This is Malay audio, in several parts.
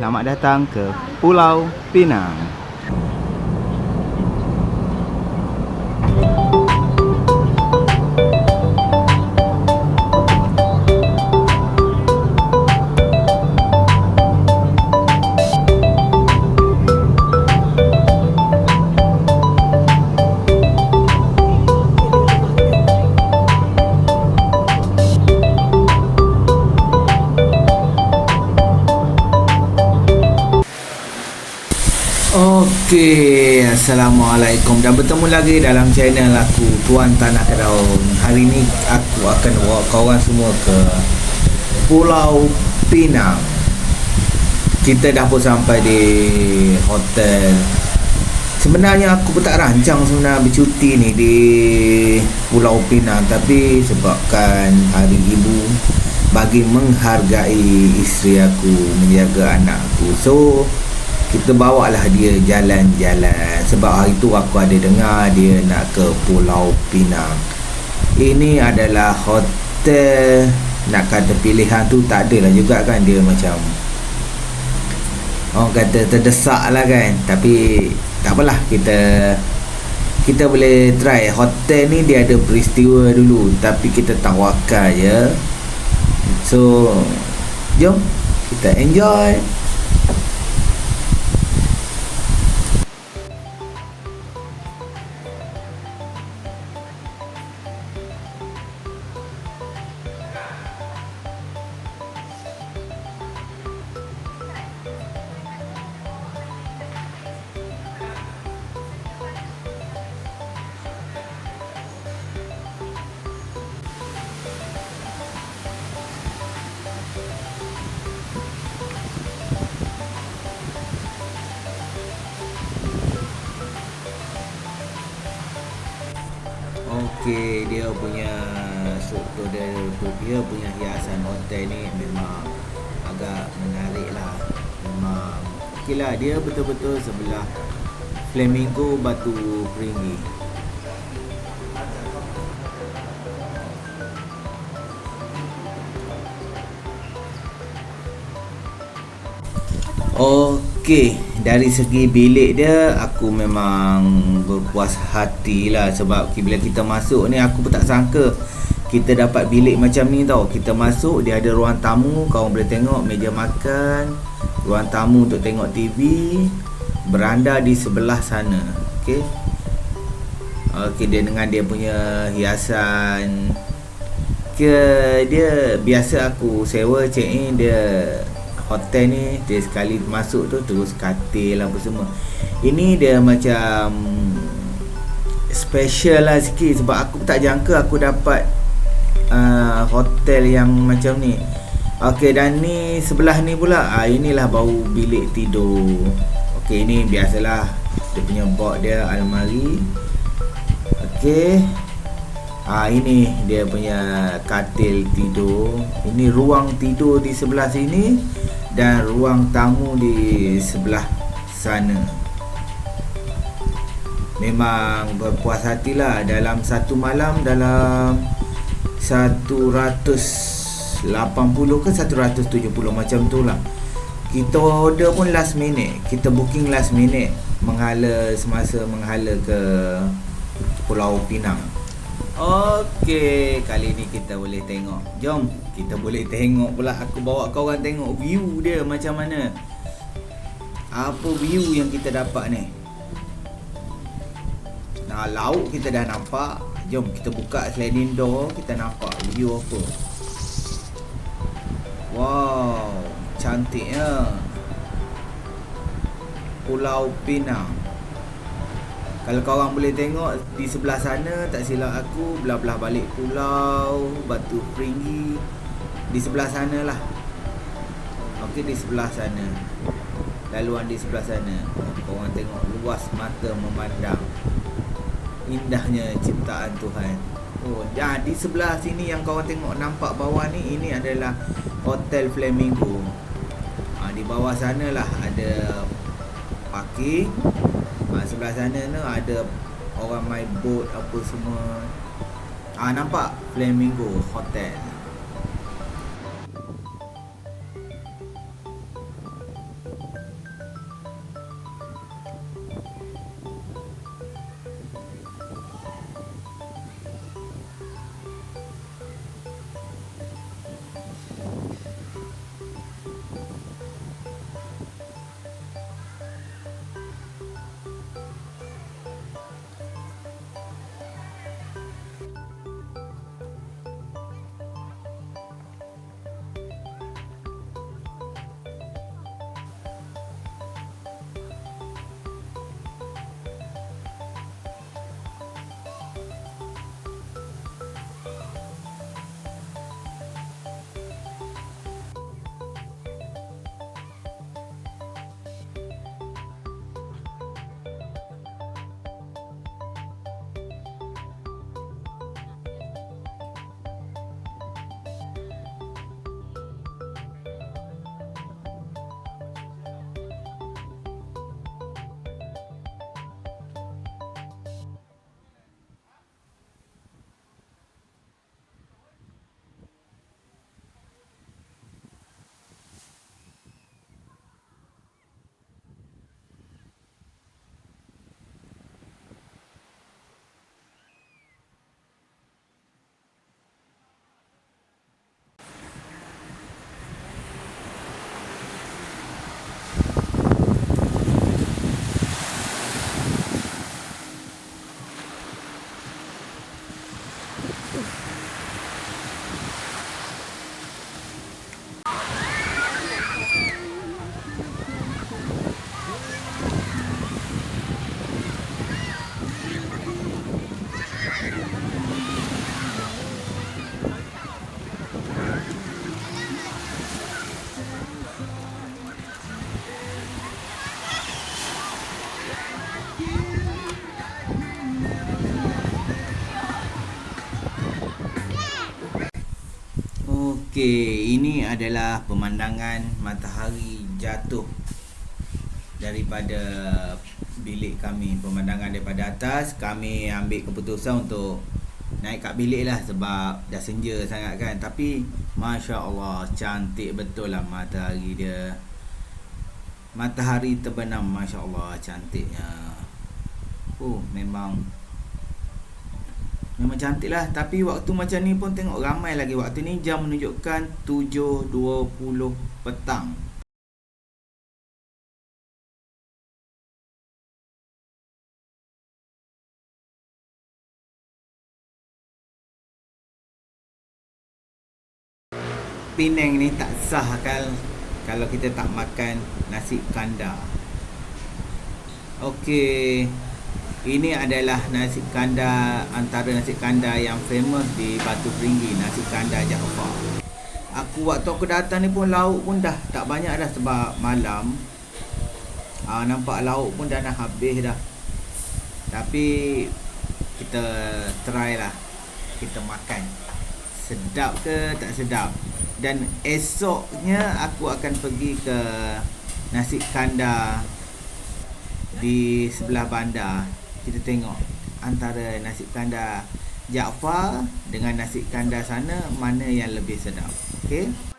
Selamat datang ke Pulau Pinang. Okey, Assalamualaikum dan bertemu lagi dalam channel aku Tuan Tanah Kedaun. Hari ini aku akan bawa kawan semua ke Pulau Pinang. Kita dah pun sampai di hotel. Sebenarnya aku pun tak rancang sebenarnya bercuti ni di Pulau Pinang tapi sebabkan hari ibu bagi menghargai isteri aku menjaga anak aku. So kita bawa lah dia jalan-jalan. Sebab hari tu aku ada dengar dia nak ke Pulau Pinang. Ini adalah hotel. Nak kata pilihan tu tak ada lah juga kan dia macam orang kata terdesak lah kan. Tapi tak apalah kita kita boleh try. Hotel ni dia ada peristiwa dulu tapi kita tawakal je so jom kita enjoy Okey, dia punya struktur dia dia punya hiasan hotel ni memang agak menarik lah. Memang okey lah, dia betul-betul sebelah Flamingo Batu Peringgi. Okey, dari segi bilik dia aku memang berpuas hati lah sebab bila kita masuk ni aku pun tak sangka kita dapat bilik macam ni tau. Kita masuk dia ada ruang tamu, kau boleh tengok meja makan, ruang tamu untuk tengok TV, beranda di sebelah sana. Okey. Okey dia dengan dia punya hiasan ke dia biasa aku sewa check in dia hotel ni dia sekali masuk tu terus katil apa semua. Ini dia macam special lah sikit sebab aku tak jangka aku dapat uh, hotel yang macam ni. Ok dan ni sebelah ni pula uh, inilah bau bilik tidur. Ok ini biasalah dia punya box dia almari. Ok. Ah ini dia punya katil tidur. Ini ruang tidur di sebelah sini dan ruang tamu di sebelah sana. Memang berpuas hatilah dalam satu malam dalam 180 ke 170 macam tu lah. Kita order pun last minute. Kita booking last minute menghala semasa menghala ke Pulau Pinang Okey, kali ni kita boleh tengok. Jom, kita boleh tengok pula aku bawa kau orang tengok view dia macam mana. Apa view yang kita dapat ni? Nah, laut kita dah nampak. Jom kita buka sliding door, kita nampak view apa. Wow, cantiknya. Pulau Pinang. Kalau kau orang boleh tengok di sebelah sana tak silap aku belah-belah balik pulau Batu Peringgi di sebelah sana lah. Okey di sebelah sana. Laluan di sebelah sana. Kau orang tengok luas mata memandang indahnya ciptaan Tuhan. Oh, dan di sebelah sini yang kau orang tengok nampak bawah ni ini adalah Hotel Flamingo. Ha, di bawah sana lah ada parking sebelah sana tu ada orang main boat apa semua. Ah nampak Flamingo Hotel Okey, ini adalah pemandangan matahari jatuh daripada bilik kami. Pemandangan daripada atas, kami ambil keputusan untuk naik kat bilik lah sebab dah senja sangat kan. Tapi Masya Allah, cantik betul lah matahari dia. Matahari terbenam, Masya Allah, cantiknya. Oh, memang Memang cantik lah. Tapi waktu macam ni pun tengok ramai lagi. Waktu ni jam menunjukkan 7.20 petang. Penang ni tak sah kan Kalau kita tak makan nasi kandar. Okey ini adalah nasi kandar antara nasi kandar yang famous di Batu Peringgi, nasi kandar Jaafar. Aku waktu aku datang ni pun lauk pun dah tak banyak dah sebab malam. Ah nampak lauk pun dah nak habis dah. Tapi kita try lah. Kita makan. Sedap ke tak sedap? Dan esoknya aku akan pergi ke nasi kandar di sebelah bandar kita tengok antara nasi kandar Jaafar dengan nasi kandar sana mana yang lebih sedap. Okey.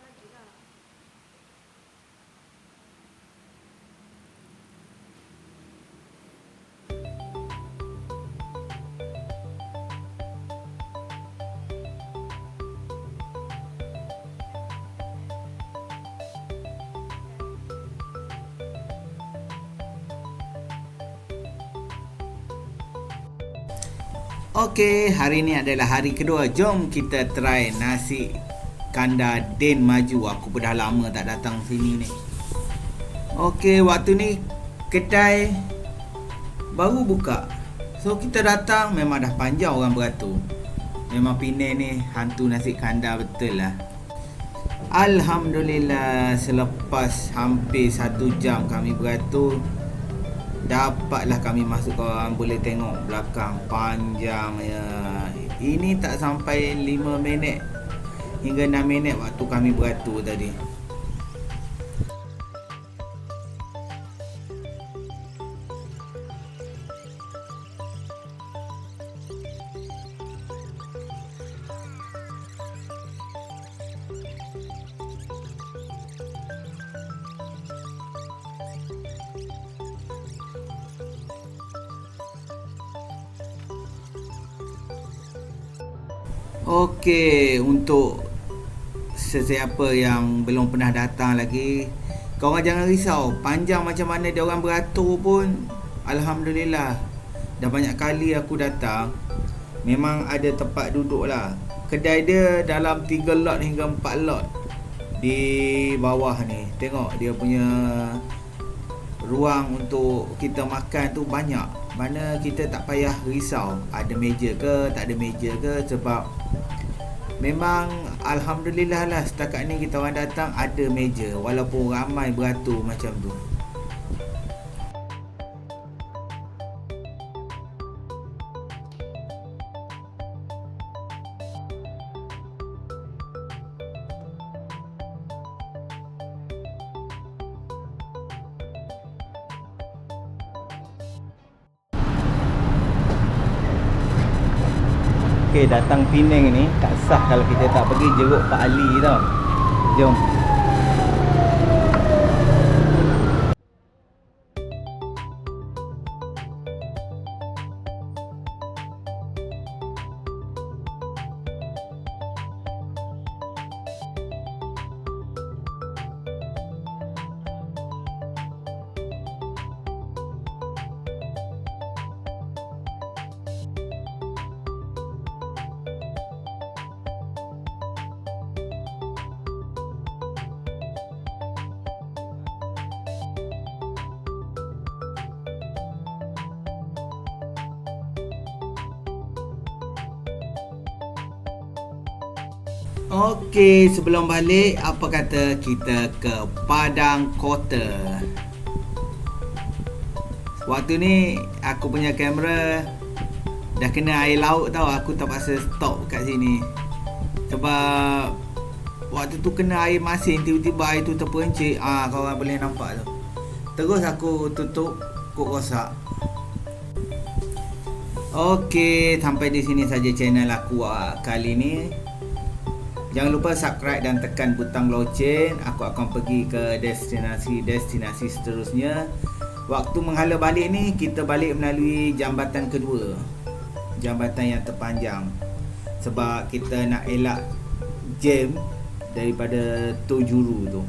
Okey, hari ni adalah hari kedua. Jom kita try nasi kandar Den Maju. Aku pun dah lama tak datang sini ni. Okey, waktu ni kedai baru buka. So kita datang memang dah panjang orang beratur. Memang Penang ni hantu nasi kandar betul lah. Alhamdulillah selepas hampir satu jam kami beratur Dapatlah kami masuk ke orang boleh tengok belakang panjang ya. Ini tak sampai 5 minit hingga 6 minit waktu kami beratur tadi. Okey, untuk sesiapa yang belum pernah datang lagi, kau orang jangan risau. Panjang macam mana dia orang beratur pun, alhamdulillah. Dah banyak kali aku datang, memang ada tempat duduk lah. Kedai dia dalam 3 lot hingga 4 lot di bawah ni. Tengok dia punya ruang untuk kita makan tu banyak. Mana kita tak payah risau. Ada meja ke tak ada meja ke sebab Memang Alhamdulillah lah setakat ni kita orang datang ada meja Walaupun ramai beratur macam tu Okey, datang Penang ni tak sah kalau kita tak pergi jeruk Pak Ali tau. Jom. Okey, sebelum balik, apa kata kita ke Padang Kota? Waktu ni aku punya kamera dah kena air laut tau. Aku terpaksa stop kat sini. Sebab Waktu tu kena air masin Tiba-tiba air tu terpencik Ah kawan boleh nampak tu Terus aku tutup Kok rosak Okey, sampai di sini saja channel aku ah, kali ni. Jangan lupa subscribe dan tekan butang loceng. Aku akan pergi ke destinasi-destinasi seterusnya. Waktu menghala balik ni, kita balik melalui jambatan kedua. Jambatan yang terpanjang. Sebab kita nak elak jam daripada tu juru tu.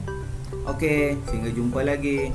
Okey, sehingga jumpa lagi.